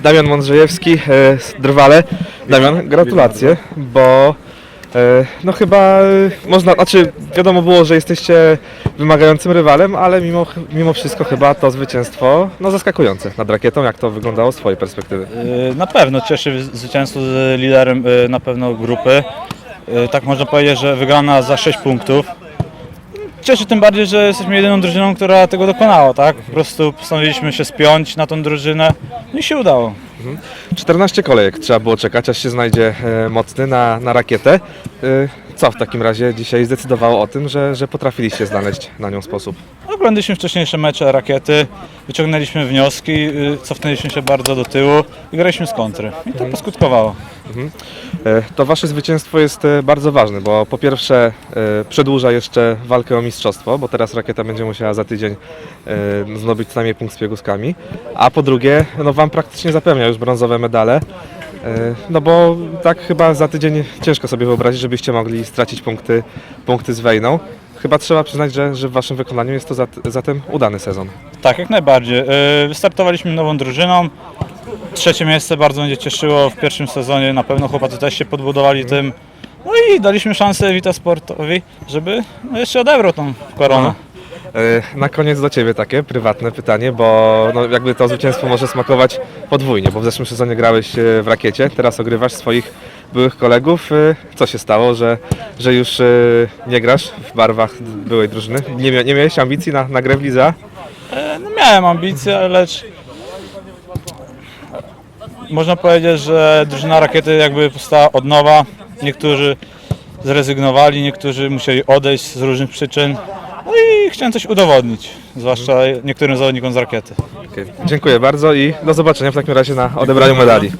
Damian Mądrzejewski e, z Drwale. Damian, gratulacje, bo e, no chyba e, można, znaczy wiadomo było, że jesteście wymagającym rywalem, ale mimo, mimo wszystko chyba to zwycięstwo no zaskakujące nad rakietą, jak to wyglądało z twojej perspektywy. Na pewno cieszy zwycięstwo z liderem na pewno grupy. Tak można powiedzieć, że wygrana za 6 punktów. Cieszy tym bardziej, że jesteśmy jedyną drużyną, która tego dokonała, tak? Po prostu postanowiliśmy się spiąć na tą drużynę no i się udało. 14 kolejek trzeba było czekać, aż się znajdzie e, mocny na, na rakietę. E, Co w takim razie dzisiaj zdecydowało o tym, że, że potrafiliście znaleźć na nią sposób? Oglądaliśmy wcześniejsze mecze rakiety, wyciągnęliśmy wnioski, y, cofnęliśmy się bardzo do tyłu i graliśmy z kontry. I to poskutkowało. E, To wasze zwycięstwo jest e, bardzo ważne, bo po pierwsze e, przedłuża jeszcze walkę o mistrzostwo, bo teraz rakieta będzie musiała za tydzień e, zdobyć co najmniej punkt z pieguskami, a po drugie no wam praktycznie zapewnia już brązowe medale, no bo tak chyba za tydzień ciężko sobie wyobrazić, żebyście mogli stracić punkty, punkty z Wejną. Chyba trzeba przyznać, że, że w waszym wykonaniu jest to zat, zatem udany sezon. Tak, jak najbardziej. Y, Wystartowaliśmy nową drużyną. Trzecie miejsce bardzo będzie cieszyło w pierwszym sezonie. Na pewno chłopacy też się podbudowali tym. No i daliśmy szansę Vita Sportowi, żeby jeszcze odebrał tą koronę. E, Na koniec do Ciebie takie prywatne pytanie, bo no jakby to zwycięstwo może smakować podwójnie, bo w zeszłym sezonie grałeś e, w rakiecie, teraz ogrywasz swoich byłych kolegów. E, Co się stało, że, że już e, nie grasz w barwach byłej drużyny? Nie, nie miałeś ambicji na, na grę w lidze? A? E, No, miałem ambicje, lecz można powiedzieć, że drużyna rakiety jakby powstała od nowa. Niektórzy zrezygnowali, niektórzy musieli odejść z różnych przyczyn. Chciałem coś udowodnić, zwłaszcza niektórym zawodnikom z rakiety. Dziękuję bardzo i do zobaczenia w takim razie na odebraniu medali.